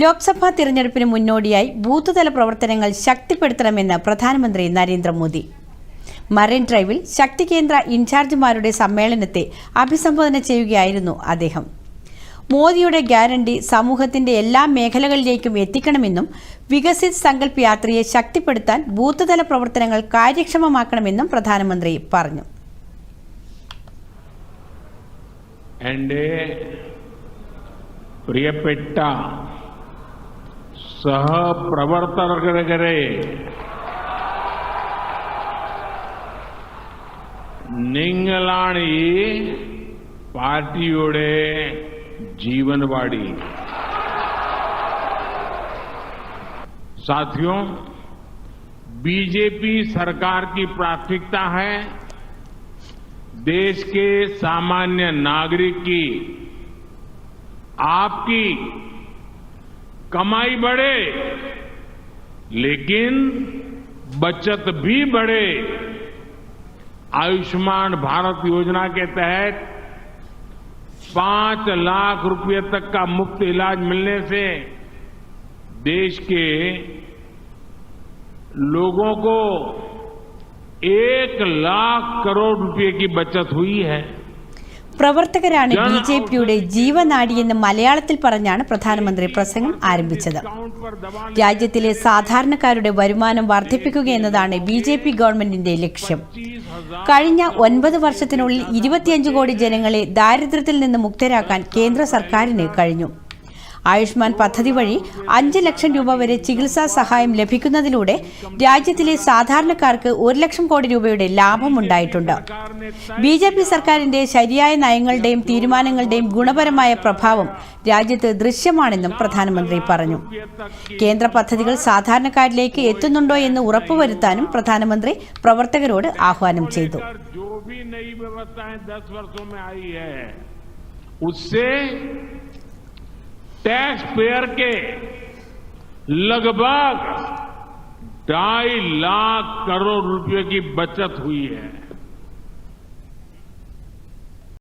ലോക്സഭാ തിരഞ്ഞെടുപ്പിന് മുന്നോടിയായി ബൂത്ത് തല പ്രവർത്തനങ്ങൾ ശക്തിപ്പെടുത്തണമെന്ന് പ്രധാനമന്ത്രി നരേന്ദ്രമോദി. മറൈൻ ഡ്രൈവിൽ ശക്തി കേന്ദ്ര ഇൻചാർജുമാരുടെ സമ്മേളനത്തെ അഭിസംബോധന ചെയ്യുകയായിരുന്നു അദ്ദേഹം. മോദിയുടെ ഗ്യാരണ്ടി സമൂഹത്തിന്റെ എല്ലാ മേഖലകളിലേക്കും എത്തിക്കണമെന്നും വികസിത് സങ്കല്പ് യാത്രയെ ശക്തിപ്പെടുത്താൻ ബൂത്ത് തല പ്രവർത്തനങ്ങൾ കാര്യക്ഷമമാക്കണമെന്നും പ്രധാനമന്ത്രി പറഞ്ഞു. എന്റെ പ്രിയപ്പെട്ട सह सहप्रवर्तकरे पार्टी ಪಾರ್ಟಿಯುಡೆ जीवनवाड़ी साथियों, बीजेपी सरकार की प्राथमिकता है देश के सामान्य नागरिक की। आपकी कमाई बढ़े, लेकिन बचत भी बढ़े। आयुष्मान भारत योजना के तहत पाँच लाख रुपए तक का मुफ़्त इलाज मिलने से देश के लोगों को एक लाख करोड़ रुपए की बचत हुई है। പ്രവർത്തകരാണ് ബി ജെ പിയുടെ ജീവനാടിയെന്ന് മലയാളത്തിൽ പറഞ്ഞാണ് പ്രധാനമന്ത്രി പ്രസംഗം ആരംഭിച്ചത്. രാജ്യത്തിലെ സാധാരണക്കാരുടെ വരുമാനം വർദ്ധിപ്പിക്കുക എന്നതാണ് ബി ജെ പി ഗവൺമെന്റിന്റെ ലക്ഷ്യം. കഴിഞ്ഞ ഒൻപത് വർഷത്തിനുള്ളിൽ ഇരുപത്തിയഞ്ച് കോടി ജനങ്ങളെ ദാരിദ്ര്യത്തിൽ നിന്ന് മുക്തരാക്കാൻ കേന്ദ്ര സർക്കാരിന് കഴിഞ്ഞു. ആയുഷ്മാൻ പദ്ധതി വഴി അഞ്ച് ലക്ഷം രൂപ വരെ ചികിത്സാ സഹായം ലഭിക്കുന്നതിലൂടെ രാജ്യത്തിലെ സാധാരണക്കാർക്ക് ഒരു ലക്ഷം കോടി രൂപയുടെ ലാഭമുണ്ടായിട്ടുണ്ട് ബി ജെ പി സർക്കാരിന്റെ ശരിയായ നയങ്ങളുടെയും തീരുമാനങ്ങളുടെയും ഗുണപരമായ പ്രഭാവം രാജ്യത്ത് ദൃശ്യമാണെന്നും പ്രധാനമന്ത്രി പറഞ്ഞു. കേന്ദ്ര പദ്ധതികൾ സാധാരണക്കാരിലേക്ക് എത്തുന്നുണ്ടോ എന്ന് ഉറപ്പുവരുത്താനും പ്രധാനമന്ത്രി പ്രവർത്തകരോട് ആഹ്വാനം ചെയ്തു. टैक्स पेयर के लगभग ढाई लाख करोड़ रुपए की बचत हुई है।